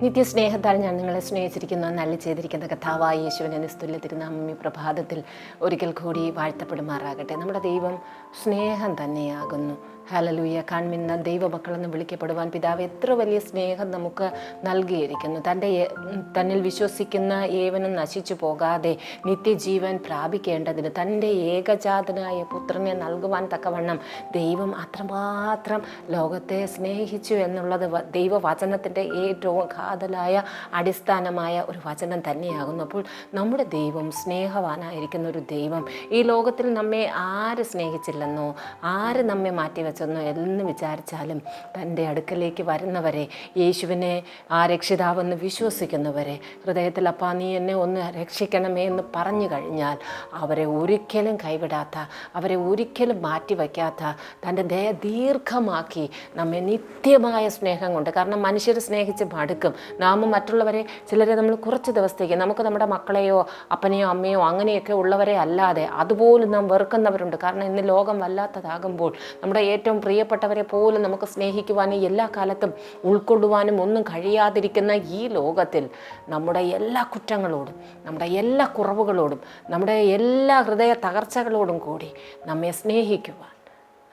നിത്യസ്നേഹത്താൽ ഞാൻ നിങ്ങളെ സ്നേഹിച്ചിരിക്കുന്ന നല്ല ചെയ്തിരിക്കുന്ന. കഥാവായ യേശുവിനെ നിസ്തുല്യ തിരുനാമം പ്രഭാതത്തിൽ ഒരിക്കൽ കൂടി വാഴ്ത്തപ്പെടുമാറാകട്ടെ. നമ്മുടെ ദൈവം സ്നേഹം തന്നെയാകുന്നു. ഹലലൂയ കാൺമിന്ന ദൈവമക്കളെന്ന് വിളിക്കപ്പെടുവാൻ പിതാവ് എത്ര വലിയ സ്നേഹം നമുക്ക് നൽകിയിരിക്കുന്നു. തന്റെ തന്നിൽ വിശ്വസിക്കുന്ന ഏവനും നശിച്ചു പോകാതെ നിത്യജീവൻ പ്രാപിക്കേണ്ടതിന് തന്റെ ഏകജാതനായ പുത്രനെ നൽകുവാൻ തക്കവണ്ണം ദൈവം അത്രമാത്രം ലോകത്തെ സ്നേഹിച്ചു എന്നുള്ളത് ദൈവവചനത്തിന്റെ ഏറ്റവും കാതലായ അടിസ്ഥാനമായ ഒരു വചനം തന്നെയാകുന്നു. അപ്പോൾ നമ്മുടെ ദൈവം സ്നേഹവാനായിരിക്കുന്ന ഒരു ദൈവം ഈ ലോകത്തിൽ നമ്മെ ആര് സ്നേഹിച്ചില്ലെന്നോ ആര് നമ്മെ മാറ്റിവെച്ചെന്നോ എന്ന് വിചാരിച്ചാലും തന്റെ അടുക്കലേക്ക് വരുന്നവരെ യേശുവിനെ ആ രക്ഷിതാവെന്ന് വിശ്വസിക്കുന്നവരെ ഹൃദയത്തിൽ അപ്പാ നീ എന്നെ ഒന്ന് രക്ഷിക്കണമേ എന്ന് പറഞ്ഞു കഴിഞ്ഞാൽ അവരെ ഒരിക്കലും കൈവിടാത്ത അവരെ ഒരിക്കലും മാറ്റിവെക്കാത്ത തന്റെ ദയ ദീർഘമാക്കി നമ്മെ നിത്യമായ സ്നേഹം കൊണ്ട് കാരണം മനുഷ്യർ സ്നേഹിച്ച് മടുക്കും. നാം മറ്റുള്ളവരെ ചിലരെ നമ്മൾ കുറച്ച് ദിവസത്തേക്ക് നമുക്ക് നമ്മുടെ മക്കളെയോ അപ്പനെയോ അമ്മയോ അങ്ങനെയൊക്കെ ഉള്ളവരെ അല്ലാതെ അതുപോലും നാം വെറുക്കുന്നവരുണ്ട്. കാരണം ഇന്ന് ലോകം വല്ലാത്തതാകുമ്പോൾ നമ്മുടെ ഏറ്റവും പ്രിയപ്പെട്ടവരെ പോലും നമുക്ക് സ്നേഹിക്കുവാനും എല്ലാ കാലത്തും ഉൾക്കൊള്ളുവാനും ഒന്നും കഴിയാതിരിക്കുന്ന ഈ ലോകത്തിൽ നമ്മുടെ എല്ലാ കുറ്റങ്ങളോടും നമ്മുടെ എല്ലാ കുറവുകളോടും നമ്മുടെ എല്ലാ ഹൃദയ തകർച്ചകളോടും കൂടി നമ്മെ സ്നേഹിക്കുവാൻ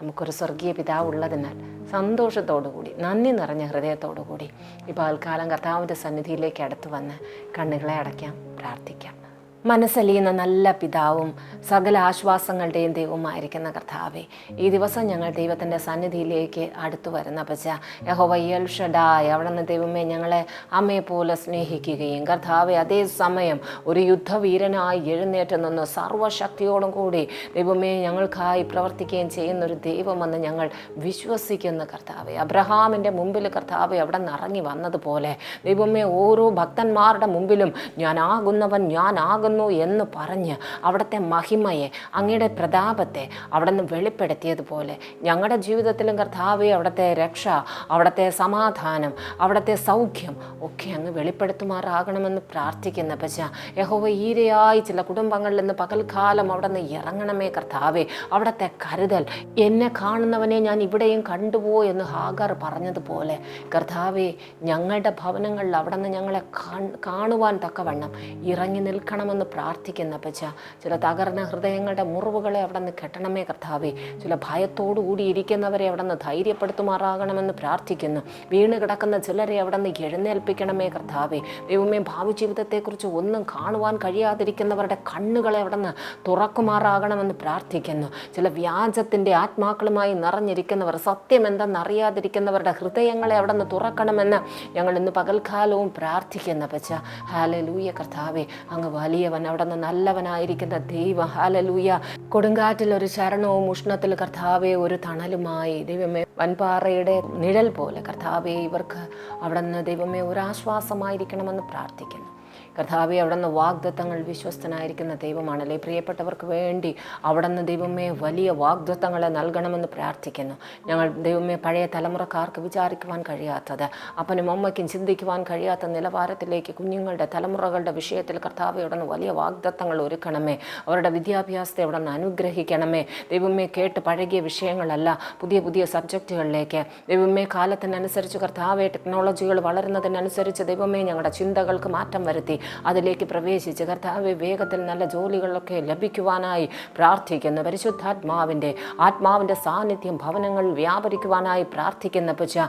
നമുക്കൊരു സ്വർഗീയ പിതാവ് ഉള്ളതിനാൽ സന്തോഷത്തോടു കൂടി നന്ദി നിറഞ്ഞ ഹൃദയത്തോടു കൂടി ഈ പകൽക്കാലം കർത്താവിന്റെ സന്നിധിയിലേക്ക് അടുത്തു വന്ന് കണ്ണുകളെ അടയ്ക്കാം പ്രാർത്ഥിക്കാം. മനസ്സലിയുന്ന നല്ല പിതാവും സകല ആശ്വാസങ്ങളുടെയും ദൈവമായിരിക്കുന്ന കർത്താവെ ഈ ദിവസം ഞങ്ങൾ ദൈവത്തിന്റെ സന്നിധിയിലേക്ക് അടുത്തു വരുന്ന പച്ച യഹോവയ്യൽ ഷഡായ് അവിടെ നിന്ന് ദൈവമേ ഞങ്ങളെ അമ്മയെ പോലെ സ്നേഹിക്കുകയും കർത്താവെ അതേ സമയം ഒരു യുദ്ധവീരനായി എഴുന്നേറ്റ് നിന്ന് സർവശക്തിയോടും കൂടി ദൈവമേ ഞങ്ങൾക്കായി പ്രവർത്തിക്കുകയും ചെയ്യുന്ന ഒരു ദൈവമെന്ന് ഞങ്ങൾ വിശ്വസിക്കുന്ന കർത്താവെ. അബ്രഹാമിന്റെ മുമ്പിൽ കർത്താവെ അവിടെ നിന്ന് ഇറങ്ങി വന്നതുപോലെ ദൈവമേ ഓരോ ഭക്തന്മാരുടെ മുമ്പിലും ഞാനാകുന്നവൻ ഞാനാകുന്നു എന്ന് പറഞ്ഞ് അവിടുത്തെ മഹിമയെ അങ്ങയുടെ പ്രതാപത്തെ അവിടെ നിന്ന് വെളിപ്പെടുത്തിയതുപോലെ ഞങ്ങളുടെ ജീവിതത്തിലും കർത്താവെ അവിടുത്തെ രക്ഷ അവിടുത്തെ സമാധാനം അവിടുത്തെ സൗഖ്യം ഒക്കെ അങ്ങ് വെളിപ്പെടുത്തുമാറാകണമെന്ന് പ്രാർത്ഥിക്കുന്ന പച്ച യഹോവ ഈരയായി ചില കുടുംബങ്ങളിൽ നിന്ന് പകൽക്കാലം അവിടെ നിന്ന് ഇറങ്ങണമേ കർത്താവെ. അവിടുത്തെ കരുതൽ എന്നെ കാണുന്നവനെ ഞാൻ ഇവിടെയും കണ്ടുപോ എന്ന് ഹാഗർ പറഞ്ഞതുപോലെ കർത്താവെ ഞങ്ങളുടെ ഭവനങ്ങളിൽ അവിടെ നിന്ന് ഞങ്ങളെ കാണുവാൻ തക്കവണ്ണം ഇറങ്ങി നിൽക്കണമെന്ന് പ്രാർത്ഥിക്കുന്ന പച്ച ചില തകർന്ന ഹൃദയങ്ങളുടെ മുറിവുകളെ അവിടെ നിന്ന് കെട്ടണമേ കർത്താവേ. ചില ഭയത്തോടു കൂടി ഇരിക്കുന്നവരെ അവിടെ നിന്ന് ധൈര്യപ്പെടുത്തുമാറാകണമെന്ന് പ്രാർത്ഥിക്കുന്നു. വീണ് കിടക്കുന്ന ചിലരെ അവിടെ നിന്ന് എഴുന്നേൽപ്പിക്കണമേ കർത്താവേ. ദൈവമേ ഭാവി ജീവിതത്തെക്കുറിച്ച് ഒന്നും കാണുവാൻ കഴിയാതിരിക്കുന്നവരുടെ കണ്ണുകളെ അവിടെ നിന്ന് തുറക്കുമാറാകണമെന്ന് പ്രാർത്ഥിക്കുന്നു. ചില വ്യാജത്തിന്റെ ആത്മാക്കളുമായി നിറഞ്ഞിരിക്കുന്നവർ സത്യം എന്തെന്നറിയാതിരിക്കുന്നവരുടെ ഹൃദയങ്ങളെ അവിടെ നിന്ന് തുറക്കണമെന്ന് ഞങ്ങൾ ഇന്ന് പകൽക്കാലവും പ്രാർത്ഥിക്കുന്ന പച്ച ഹാലലൂയ കർത്താവെ അങ്ങ് വലിയവൻ അവിടെ നിന്ന് നല്ലവനായിരിക്കുന്ന ദൈവം. ഹാലലൂയ കൊടുങ്കാറ്റിൽ ഒരു ശരണവും ഉഷ്ണത്തിൽ കർത്താവെ ഒരു തണലുമായി. ദൈവമേ വൻപാറയുടെ നിഴൽ പോലെ കർത്താവെ ഇവർക്ക് അവിടെ നിന്ന് ദൈവമേ ഒരു ആശ്വാസമായിരിക്കണമെന്ന് പ്രാർത്ഥിക്കുന്നു. കർത്താവെ അവിടെ നിന്ന് വാഗ്ദത്തങ്ങൾ വിശ്വസ്തനായിരിക്കുന്ന ദൈവമാണല്ലേ? പ്രിയപ്പെട്ടവർക്ക് വേണ്ടി അവിടെ നിന്ന് ദൈവമേ വലിയ വാഗ്ദത്തങ്ങളെ നൽകണമെന്ന് പ്രാർത്ഥിക്കുന്നു. ഞങ്ങൾ ദൈവമേ പഴയ തലമുറക്കാർക്ക് വിചാരിക്കുവാൻ കഴിയാത്തത് അപ്പനും അമ്മയ്ക്കും ചിന്തിക്കുവാൻ കഴിയാത്ത നിലവാരത്തിലേക്ക് കുഞ്ഞുങ്ങളുടെ തലമുറകളുടെ വിഷയത്തിൽ കർത്താവെ അവിടെ നിന്ന് വലിയ വാഗ്ദത്തങ്ങൾ ഒരുക്കണമേ. അവരുടെ വിദ്യാഭ്യാസത്തെ അവിടെ നിന്ന് അനുഗ്രഹിക്കണമേ. ദൈവമേ കേട്ട് പഴകിയ വിഷയങ്ങളല്ല പുതിയ പുതിയ സബ്ജക്റ്റുകളിലേക്ക്. ദൈവമേ കാലത്തിനനുസരിച്ച് കർത്താവെ ടെക്നോളജികൾ വളരുന്നതിനനുസരിച്ച് ദൈവമേ ഞങ്ങളുടെ ചിന്തകൾക്ക് മാറ്റം വരുത്തി അതിലേക്ക് പ്രവേശിച്ച് കർത്താവ് വേഗത്തിൽ നല്ല ജോലികളൊക്കെ ലഭിക്കുവാനായി പ്രാർത്ഥിക്കുന്നു പരിശുദ്ധാത്മാവിന്റെ ആത്മാവിന്റെ സാന്നിധ്യം ഭവനങ്ങളിൽ വ്യാപരിക്കുവാനായി പ്രാർത്ഥിക്കുന്ന പച്ച.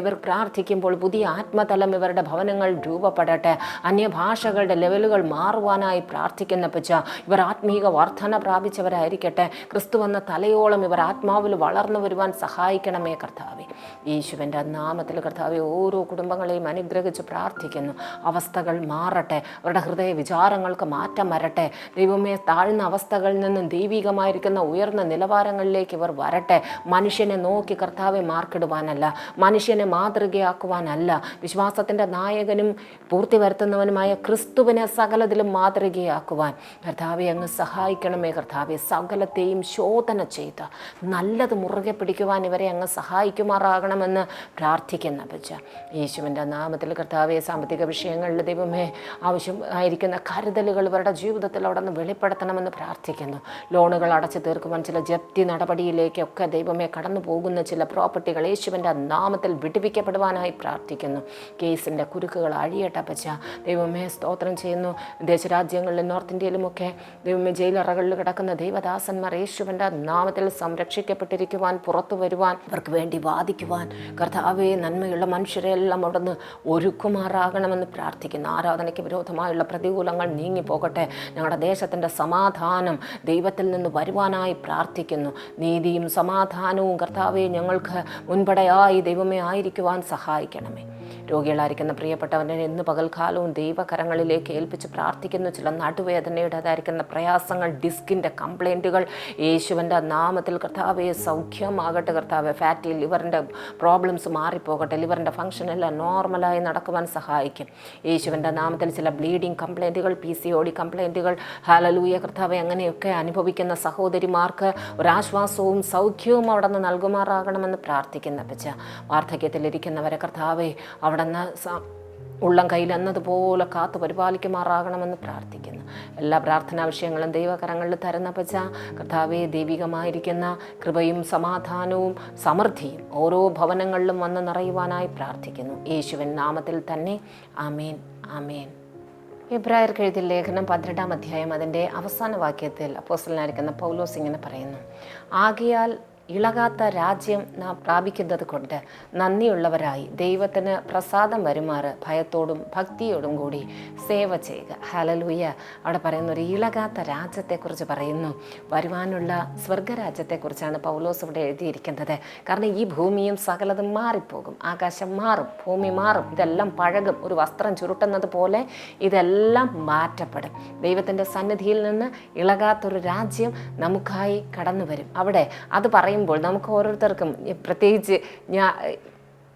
ഇവർ പ്രാർത്ഥിക്കുമ്പോൾ പുതിയ ആത്മതലം ഇവരുടെ ഭവനങ്ങൾ രൂപപ്പെടട്ടെ. അന്യഭാഷകളുടെ ലെവലുകൾ മാറുവാനായി പ്രാർത്ഥിക്കുന്ന പച്ച. ഇവർ ആത്മീക വർധന പ്രാപിച്ചവരായിരിക്കട്ടെ. ക്രിസ്തു എന്ന തലയോളം ഇവർ ആത്മാവിൽ വളർന്നു വരുവാൻ സഹായിക്കണമേ കർത്താവെ. ഈശുവിന്റെ നാമത്തിൽ കർത്താവെ ഓരോ കുടുംബങ്ങളെയും അനുഗ്രഹിച്ച് പ്രാർത്ഥിക്കുന്നു. അവസ്ഥകൾ മാറട്ടെ. അവരുടെ ഹൃദയ വിചാരങ്ങൾക്ക് മാറ്റം വരട്ടെ. ദൈവമേ താഴ്ന്ന അവസ്ഥകളിൽ നിന്നും ദൈവികമായിരിക്കുന്ന ഉയർന്ന നിലവാരങ്ങളിലേക്ക് ഇവർ വരട്ടെ. മനുഷ്യനെ നോക്കി കർത്താവെ മാർക്കിടുവാനല്ല. മനുഷ്യനെ മാതൃകയാക്കുവാനല്ല. വിശ്വാസത്തിന്റെ നായകനും പൂർത്തി വരുത്തുന്നവനുമായ ക്രിസ്തുവിനെ സകലത്തിലും മാതൃകയാക്കുവാൻ. കർത്താവെ അങ്ങ് സഹായിക്കണമേ കർത്താവെ. സകലത്തെയും ശോധന ചെയ്ത്. നല്ലത് മുറുകെ പിടിക്കുവാൻ ഇവരെ അങ്ങ് സഹായിക്കുമാറാകണമെന്ന് പ്രാർത്ഥിക്കുന്ന പച്ച യേശുവിന്റെ നാമത്തിൽ കർത്താവെ സാമ്പത്തിക വിഷയങ്ങളിൽ ദൈവമേ ആവശ്യമായിരിക്കുന്ന കരുതലുകൾ ഇവരുടെ ജീവിതത്തിൽ അവിടെ നിന്ന് വെളിപ്പെടുത്തണമെന്ന് പ്രാർത്ഥിക്കുന്നു. ലോണുകൾ അടച്ചു തീർക്കുവാൻ ചില ജപ്തി നടപടിയിലേക്കൊക്കെ ദൈവമേ കടന്നു പോകുന്ന ചില പ്രോപ്പർട്ടികൾ യേശുവിന്റെ നാമത്തിൽ വിടിപ്പിക്കപ്പെടുവാനായി പ്രാർത്ഥിക്കുന്നു. കേസിന്റെ കുരുക്കുകൾ അഴിയട്ട പച്ച ദൈവമേ സ്തോത്രം ചെയ്യുന്നു. ദേശരാജ്യങ്ങളിലും നോർത്ത് ഇന്ത്യയിലുമൊക്കെ ദൈവമേ ജയിലറകളിൽ കിടക്കുന്ന ദൈവദാസന്മാർ യേശുവിന്റെ നാമത്തിൽ സംരക്ഷിക്കപ്പെട്ടിരിക്കുവാൻ പുറത്തു വരുവാൻ അവർക്ക് വേണ്ടി വാദിക്കുവാൻ കർത്താവെ നന്മയുള്ള മനുഷ്യരെല്ലാം അവിടുന്ന് ഒരുക്കുമാറാകണമെന്ന് പ്രാർത്ഥിക്കുന്നു. ആരാധനയ്ക്ക് വിരോധമായുള്ള പ്രതികൂലങ്ങൾ നീങ്ങിപ്പോകട്ടെ. ഞങ്ങളുടെ ദേശത്തിന്റെ സമാധാനം ദൈവത്തിൽ നിന്ന് വരുവാനായി പ്രാർത്ഥിക്കുന്നു. നീതിയും സമാധാനവും കർത്താവെ ഞങ്ങൾക്ക് മുൻപടയായി ദൈവമേ ആയിരിക്കുവാൻ സഹായിക്കണമേ. രോഗികളായിരിക്കുന്ന പ്രിയപ്പെട്ടവനെ ഇന്ന് പകൽക്കാലവും ദൈവകരങ്ങളിലേക്ക് ഏൽപ്പിച്ച് പ്രാർത്ഥിക്കുന്നു. ചില നടുവേദനയുടേതായിരിക്കുന്ന പ്രയാസങ്ങൾ ഡിസ്കിന്റെ കംപ്ലൈന്റുകൾ യേശുവിന്റെ നാമത്തിൽ കർത്താവെ സൗഖ്യമാകട്ടെ കർത്താവെ. ഫാറ്റി ലിവറിന്റെ പ്രോബ്ലംസ് മാറിപ്പോകട്ടെ. ലിവറിന്റെ ഫംഗ്ഷൻ എല്ലാം നോർമലായി നടക്കുവാൻ സഹായിക്കും. യേശുവിന്റെ നാമത്തിൽ ചില ബ്ലീഡിങ് കംപ്ലൈന്റുകൾ പി സി ഒ ഡി കംപ്ലൈന്റുകൾ ഹാലലൂയ കർത്താവെ അങ്ങനെയൊക്കെ അനുഭവിക്കുന്ന സഹോദരിമാർക്ക് ഒരാശ്വാസവും സൗഖ്യവും അവിടെ നിന്ന് നൽകുമാറാകണമെന്ന് പ്രാർത്ഥിക്കുന്ന. പച്ച വാർദ്ധക്യത്തിലിരിക്കുന്നവരെ കർത്താവെ അവിടെ നിന്ന് ഉള്ളം കയ്യിൽ എന്നതുപോലെ കാത്തു പരിപാലിക്കുമാറാകണമെന്ന് പ്രാർത്ഥിക്കുന്നു. എല്ലാ പ്രാർത്ഥനാ വിഷയങ്ങളും ദൈവകരങ്ങളിൽ തരുന്ന പച്ച കർത്താവെ ദൈവികമായിരിക്കുന്ന കൃപയും സമാധാനവും സമൃദ്ധിയും ഓരോ ഭവനങ്ങളിലും വന്ന് നിറയുവാനായി പ്രാർത്ഥിക്കുന്നു. യേശുവൻ നാമത്തിൽ തന്നെ. ആമേൻ. ആമേൻ. ഇബ്രായർ എഴുതിയ ലേഖനം പന്ത്രണ്ടാം അധ്യായം അതിന്റെ അവസാന വാക്യത്തിൽ അപ്പോസലിനായിരിക്കുന്ന പൗലോസ് ഇങ്ങനെ പറയുന്നു. ആകയാൽ ഇളകാത്ത രാജ്യം നാം പ്രാപിക്കുന്നത് കൊണ്ട് നന്ദിയുള്ളവരായി ദൈവത്തിന് പ്രസാദം വരുമാറ് ഭയത്തോടും ഭക്തിയോടും കൂടി സേവ ചെയ്യുക. ഹലലൂയ അവിടെ പറയുന്ന ഒരു ഇളകാത്ത രാജ്യത്തെക്കുറിച്ച് പറയുന്നു. വരുവാനുള്ള സ്വർഗരാജ്യത്തെക്കുറിച്ചാണ് പൗലോസ് ഇവിടെ എഴുതിയിരിക്കുന്നത്. കാരണം ഈ ഭൂമിയും സകലതും മാറിപ്പോകും. ആകാശം മാറും ഭൂമി മാറും. ഇതെല്ലാം പഴകും. ഒരു വസ്ത്രം ചുരുട്ടുന്നത് പോലെ ഇതെല്ലാം മാറ്റപ്പെടും. ദൈവത്തിന്റെ സന്നിധിയിൽ നിന്ന് ഇളകാത്തൊരു രാജ്യം നമുക്കായി കടന്നു വരും അവിടെ അത് പറയുമ്പോൾ നമുക്ക് ഓരോരുത്തർക്കും പ്രത്യേകിച്ച് ഞാൻ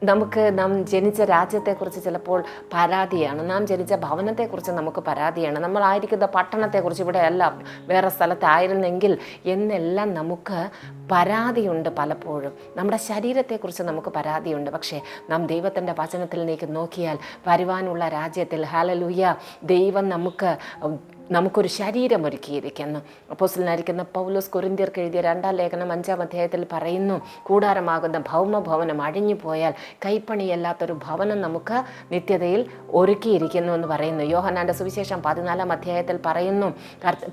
നമുക്ക് നാം ജനിച്ച രാജ്യത്തെക്കുറിച്ച് ചിലപ്പോൾ പരാതിയാണ്. നാം ജനിച്ച ഭവനത്തെക്കുറിച്ച് നമുക്ക് പരാതിയാണ്. നമ്മളായിരിക്കുന്ന പട്ടണത്തെക്കുറിച്ച് ഇവിടെ അല്ല വേറെ സ്ഥലത്തായിരുന്നെങ്കിൽ എന്നെല്ലാം നമുക്ക് പരാതിയുണ്ട് പലപ്പോഴും. നമ്മുടെ ശരീരത്തെക്കുറിച്ച് നമുക്ക് പരാതിയുണ്ട്. പക്ഷേ നാം ദൈവത്തിന്റെ വചനത്തിലേക്ക് നോക്കിയാൽ വരുവാനുള്ള രാജ്യത്തിൽ ഹാലലൂയ ദൈവം നമുക്ക് നമുക്കൊരു ശരീരം ഒരുക്കിയിരിക്കുന്നു അപ്പോസിലായിരിക്കുന്ന പൗലോസ് കൊരിന്തിയർക്ക് എഴുതിയ രണ്ടാം ലേഖനം അഞ്ചാം അധ്യായത്തിൽ പറയുന്നു കൂടാരമാകുന്ന ഭൗമഭവനം അഴിഞ്ഞു പോയാൽ കൈപ്പണിയല്ലാത്തൊരു ഭവനം നമുക്ക് നിത്യതയിൽ ഒരുക്കിയിരിക്കുന്നു എന്ന് പറയുന്നു. യോഹനാന്റെ സുവിശേഷം പതിനാലാം അധ്യായത്തിൽ പറയുന്നു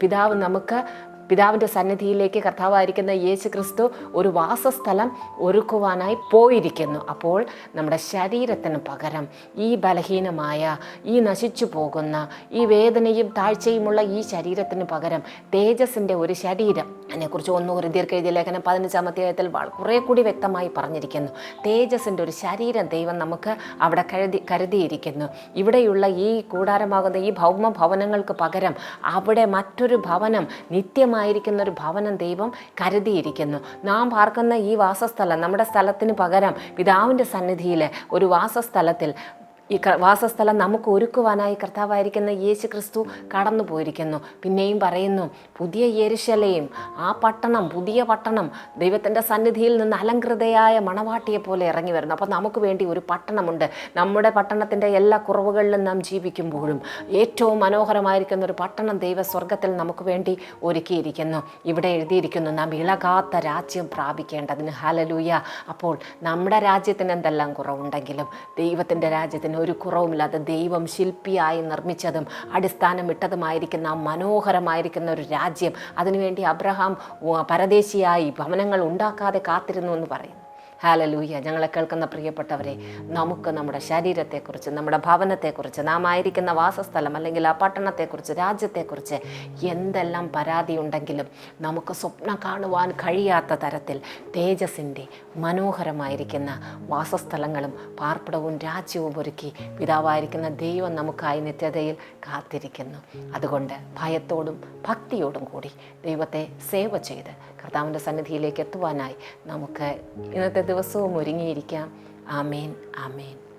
പിതാവ് നമുക്ക് പിതാവിന്റെ സന്നിധിയിലേക്ക് കർത്താവായിരിക്കുന്ന യേശു ക്രിസ്തു ഒരു വാസസ്ഥലം ഒരുക്കുവാനായി പോയിരിക്കുന്നു. അപ്പോൾ നമ്മുടെ ശരീരത്തിന് പകരം ഈ ബലഹീനമായ ഈ നശിച്ചു പോകുന്ന ഈ വേദനയും താഴ്ചയുമുള്ള ഈ ശരീരത്തിന് പകരം തേജസ്സിന്റെ ഒരു ശരീരം അതിനെക്കുറിച്ച് ഒന്ന് ദീർഘ എഴുതിയ ലേഖനം പതിനഞ്ചാം അധ്യായത്തിൽ കുറേ കൂടി വ്യക്തമായി പറഞ്ഞിരിക്കുന്നു. തേജസ്സിന്റെ ഒരു ശരീരം ദൈവം നമുക്ക് അവിടെ കരുതി കരുതിയിരിക്കുന്നു. ഇവിടെയുള്ള ഈ കൂടാരമാകുന്ന ഈ ഭൗമ ഭവനങ്ങൾക്ക് പകരം അവിടെ മറ്റൊരു ഭവനം നിത്യമായിരിക്കുന്ന ഒരു ഭവനം ദൈവം കരുതിയിരിക്കുന്നു. നാം പാർക്കുന്ന ഈ വാസസ്ഥലം നമ്മുടെ സ്ഥലത്തിന് പകരം പിതാവിന്റെ സന്നിധിയിൽ ഒരു വാസസ്ഥലത്തിൽ ഈ വാസസ്ഥലം നമുക്ക് ഒരുക്കുവാനായി കർത്താവായിരിക്കുന്ന യേശു ക്രിസ്തു കടന്നു പോയിരിക്കുന്നു പിന്നെയും പറയുന്നു പുതിയ യേരുശലയും ആ പട്ടണം പുതിയ പട്ടണം ദൈവത്തിന്റെ സന്നിധിയിൽ നിന്ന് അലങ്കൃതയായ മണവാട്ടിയെ പോലെ ഇറങ്ങി വരുന്നു. അപ്പോൾ നമുക്ക് വേണ്ടി ഒരു പട്ടണമുണ്ട്. നമ്മുടെ പട്ടണത്തിന്റെ എല്ലാ കുറവുകളിലും നാം ജീവിക്കുമ്പോഴും ഏറ്റവും മനോഹരമായിരിക്കുന്ന ഒരു പട്ടണം ദൈവ സ്വർഗത്തിൽ നമുക്ക് വേണ്ടി ഒരുക്കിയിരിക്കുന്നു. ഇവിടെ എഴുതിയിരിക്കുന്നു നാം ഇളകാത്ത രാജ്യം പ്രാപിക്കേണ്ടതിന്. ഹലലൂയ അപ്പോൾ നമ്മുടെ രാജ്യത്തിന് എന്തെല്ലാം കുറവുണ്ടെങ്കിലും ദൈവത്തിന്റെ രാജ്യത്തിന് ഒരു കുറവുമില്ലാതെ ദൈവം ശില്പിയായി നിർമ്മിച്ചതും അടിസ്ഥാനമിട്ടതുമായിരിക്കുന്ന ആ മനോഹരമായിരിക്കുന്ന ഒരു രാജ്യം. അതിനുവേണ്ടി അബ്രഹാം പരദേശിയായി ഭവനങ്ങൾ ഉണ്ടാക്കാതെ കാത്തിരുന്നു എന്ന് പറയും ഹാലലൂയ. ഞങ്ങളെ കേൾക്കുന്ന പ്രിയപ്പെട്ടവരെ നമുക്ക് നമ്മുടെ ശരീരത്തെക്കുറിച്ച് നമ്മുടെ ഭവനത്തെക്കുറിച്ച് നാം ആയിരിക്കുന്ന വാസസ്ഥലം അല്ലെങ്കിൽ ആ പട്ടണത്തെക്കുറിച്ച് രാജ്യത്തെക്കുറിച്ച് എന്തെല്ലാം പരാതി ഉണ്ടെങ്കിലും നമുക്ക് സ്വപ്നം കാണുവാൻ കഴിയാത്ത തരത്തിൽ തേജസ്സിന്റെ മനോഹരമായിരിക്കുന്ന വാസസ്ഥലങ്ങളും പാർപ്പിടവും രാജ്യവും ഒരുക്കി പിതാവായിരിക്കുന്ന ദൈവം നമുക്കായി നിത്യതയിൽ കാത്തിരിക്കുന്നു. അതുകൊണ്ട് ഭയത്തോടും ഭക്തിയോടും കൂടി ദൈവത്തെ സേവ ചെയ്ത് കർത്താവിന്റെ സന്നിധിയിലേക്ക് എത്തുവാനായി നമുക്ക് ഇന്നത്തെ ദിവസവും ഒരുങ്ങിയിരിക്കാം. ആമേൻ ആമേൻ.